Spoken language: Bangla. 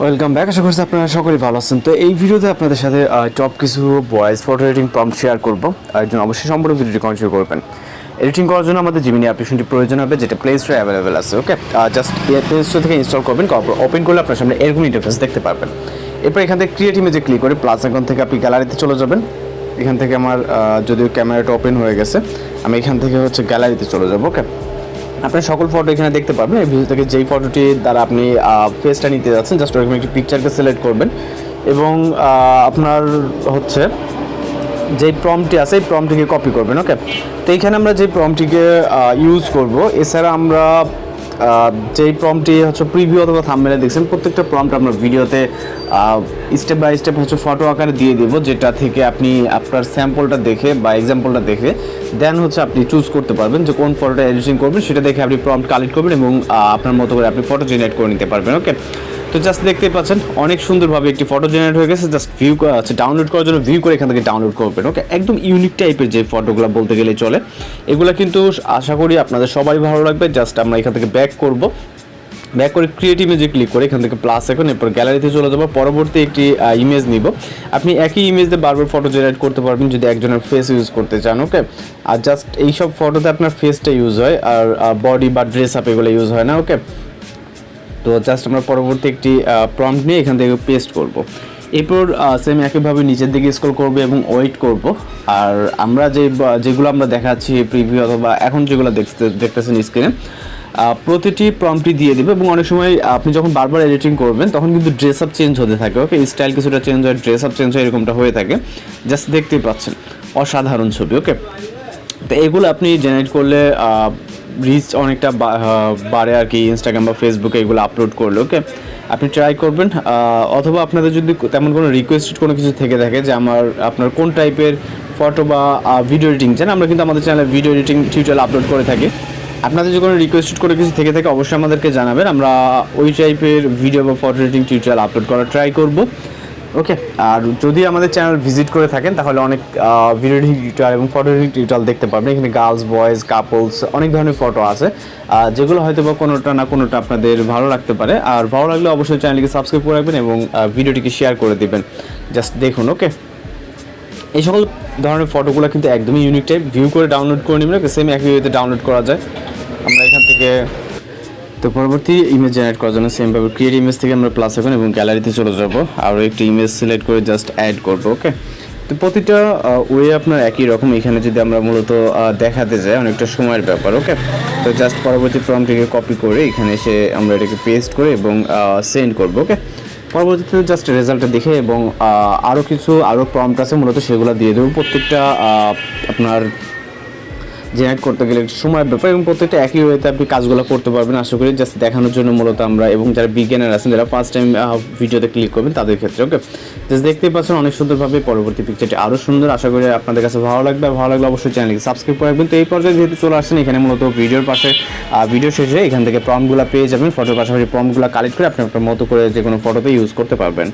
ওয়েলকাম ব্যাক আশা করছি আপনারা সকলেই ভালো আছেন। তো এই ভিডিওতে আপনাদের সাথে টপ কিছু voice photo editing prompt share করব। আর জন্য অবশ্যই সম্পূর্ণ ভিডিওটি কন্টিনিউ করবেন। এডিটিং করার জন্য আমাদের জিমিনি অ্যাপ্লিকেশনটি প্রয়োজন হবে, যেটা প্লে স্টোরে অ্যাভেলেবেল আছে ওকে জাস্ট প্লে স্টোর থেকে ইনস্টল করবেন ওপেন করলে আপনার সামনে এরকম ইন্টারফেস দেখতে পারবেন। এরপর এখান থেকে ক্রিয়েট ইমেজে ক্লিক করে প্লাস আইকন থেকে আপনি গ্যালারিতে চলে যাবেন। এখান থেকে আমার যদিও ক্যামেরাটা ওপেন হয়ে গেছে, আমি এখান থেকে হচ্ছে গ্যালারিতে চলে যাব ওকে আপনি সকল ফটো এখানে দেখতে পাবেন এই ভিডিও থেকে যেই ফটোটি দ্বারা আপনি ফেসটা নিতে যাচ্ছেন জাস্ট ওরকম একটি পিকচারকে সিলেক্ট করবেন। এবং আপনার হচ্ছে যেই প্রমটি আছে, এই প্রমটিকে কপি করবেন ওকে তো এইখানে আমরা যে প্রমটিকে ইউজ করব, এছাড়া আমরা যেই প্রমটি হচ্ছে প্রিভিউ অথবা থাম্বনেলে দেখছেন, প্রত্যেকটা প্রম্পট আমরা ভিডিওতে স্টেপ বাই স্টেপ হচ্ছে ফটো আকারে দিয়ে দিব, যেটা থেকে আপনি আপনার স্যাম্পলটা দেখে বা এক্সাম্পলটা দেখে দেন হচ্ছে আপনি চুজ করতে পারবেন যে কোন ফটোটা এডিটিং করবেন, সেটা দেখে আপনি প্রম্পট কালেক্ট করবেন এবং আপনার মতো করে আপনি ফটো জেনারেট করে নিতে পারবেন ওকে তো জাস্ট দেখতে পাচ্ছেন, অনেক সুন্দরভাবে একটি ফটো জেনারেট হয়ে গেছে। জাস্ট ভিউ আছে ডাউনলোড করার জন্য ভিউ করে এখান থেকে ডাউনলোড করবেন ওকে একদম ইউনিক টাইপের যে ফটোগুলো বলতে গেলে চলে। এগুলো কিন্তু আশা করি আপনাদের সবাই ভালো লাগবে। জাস্ট আমরা এখান থেকে ব্যাক করব। ব্যাক করে ক্রিয়েট ইমেজে ক্লিক করে এখান থেকে প্লাস এখন এরপর গ্যালারিতে চলে যাব। পরবর্তী একটি ইমেজ নিব। আপনি একই ইমেজ দিয়ে বারবার ফটো জেনারেট করতে পারবেন যদি একজনের ফেস ইউজ করতে চান ওকে আর জাস্ট এইসব ফটোতে আপনার ফেসটা ইউজ হয়, আর বডি বা ড্রেস আপ এগুলো ইউজ হয় না ওকে তো জাস্ট আমরা পরবর্তী একটি প্রম্পট নিয়ে এখান থেকে পেস্ট করব। এরপর সেম একইভাবে নিচের দিকে স্ক্রল করব এবং ওয়েট করব। আর আমরা যে যেগুলো আমরা দেখাচ্ছি প্রিভিউ অথবা এখন যেগুলো দেখতে, দেখতেছেন স্ক্রিনে প্রতিটি প্রম্পটি দিয়ে দেবে এবং অনেক সময় আপনি যখন বারবার এডিটিং করবেন, তখন কিন্তু ড্রেস আপ চেঞ্জ হতে থাকে ওকে স্টাইল কিছুটা চেঞ্জ হয় ড্রেস আপ চেঞ্জ হয়, এরকমটা হয়ে থাকে। জাস্ট দেখতেই পাচ্ছেন, অসাধারণ ছবি ওকে তো এগুলো আপনি জেনারেট করলে রিচ অনেকটা বাড়ে আর কি ইনস্টাগ্রাম বা ফেসবুকে এগুলো আপলোড করলে ওকে আপনি ট্রাই করবেন অথবা আপনাদের যদি তেমন কোনো রিকোয়েস্টেড কোনো কিছু থেকে থাকে যে আমার, আপনার কোন টাইপের ফটো বা ভিডিও এডিটিং চান, আমরা কিন্তু আমাদের চ্যানেলে ভিডিও এডিটিং টিউটোরিয়াল আপলোড করে থাকি। আপনাদের যদি কোনো রিকোয়েস্টেড কোনো কিছু থেকে থাকে, অবশ্যই আমাদেরকে জানাবেন, আমরা ওই টাইপের ভিডিও বা ফটো এডিটিং টিউটোরিয়াল আপলোড করার ট্রাই করব। ওকে আর যদি আমাদের চ্যানেল ভিজিট করে থাকেন, তাহলে অনেক ভিডিও টিউটোরিয়াল এবং ফটো টিউটোরিয়াল দেখতে পাবেন এখানে গার্লস বয়েজ কাপলস অনেক ধরনের ফটো আছে। যেগুলো হয়তো বা কোনোটা না কোনোটা আপনাদের ভালো লাগতে পারে। আর ভালো লাগলে অবশ্যই চ্যানেলটিকে সাবস্ক্রাইব করে রাখবেন এবং ভিডিওটিকে শেয়ার করে দিবেন। জাস্ট দেখুন ওকে এই সকল ধরনের ফটোগুলো কিন্তু একদমই ইউনিক টাইপ ভিউ করে ডাউনলোড করে নেবেন সেম একই ওয়েতে ডাউনলোড করা যায়। আমরা এখান থেকে তো পরবর্তী ইমেজ জেনারেট করার জন্য সেমভাবে ক্রিয়েট ইমেজ থেকে আমরা প্লাস এখন এবং গ্যালারিতে চলে যাব। আরও একটি ইমেজ সিলেক্ট করে জাস্ট অ্যাড করব ওকে তো প্রতিটা ওয়ে আপনার একই রকম। এখানে যদি আমরা মূলত দেখাতে যাই, অনেকটা সময়ের ব্যাপার ওকে তো জাস্ট পরবর্তী ফর্মটিকে কপি করে এখানে এসে আমরা এটাকে পেস্ট করে এবং সেন্ড করব ওকে পরবর্তীতে জাস্ট রেজাল্টটা দেখে এবং আরও কিছু, আরও প্রম্পট আছে, মূলত সেগুলো দিয়ে দেবো। প্রত্যেকটা আপনার জেনারেট করতে গেলে একটু সময়ের ব্যাপার এবং প্রত্যেকটা একই ওয়েতে আপনি কাজগুলো করতে পারবেন। আশা করি জাস্ট দেখানোর জন্য মূলত আমরা এবং যারা বিজ্ঞানের আছেন, যারা ফার্স্ট টাইম ভিডিওতে ক্লিক করবেন তাদের ক্ষেত্রে ওকে জাস্ট দেখতেই পাচ্ছেন অনেক সুন্দরভাবে পরবর্তী পিকচারটি আরও সুন্দর। আশা করি আপনাদের কাছে ভালো লাগবে। ভালো লাগলে অবশ্যই চ্যানেলকে সাবস্ক্রাইব করে রাখবেন। তো এই পর্যায়ে যেহেতু চলে আসছেন, এখানে মূলত ভিডিওর পাশে ভিডিও শেষে এখান থেকে প্রমগুলো পেয়ে যাবেন। ফটোর পাশাপাশি প্রমগুলো কালেক্ট করে আপনি আপনার মতো করে যে কোনো ফটোতে ইউজ করতে পারবেন।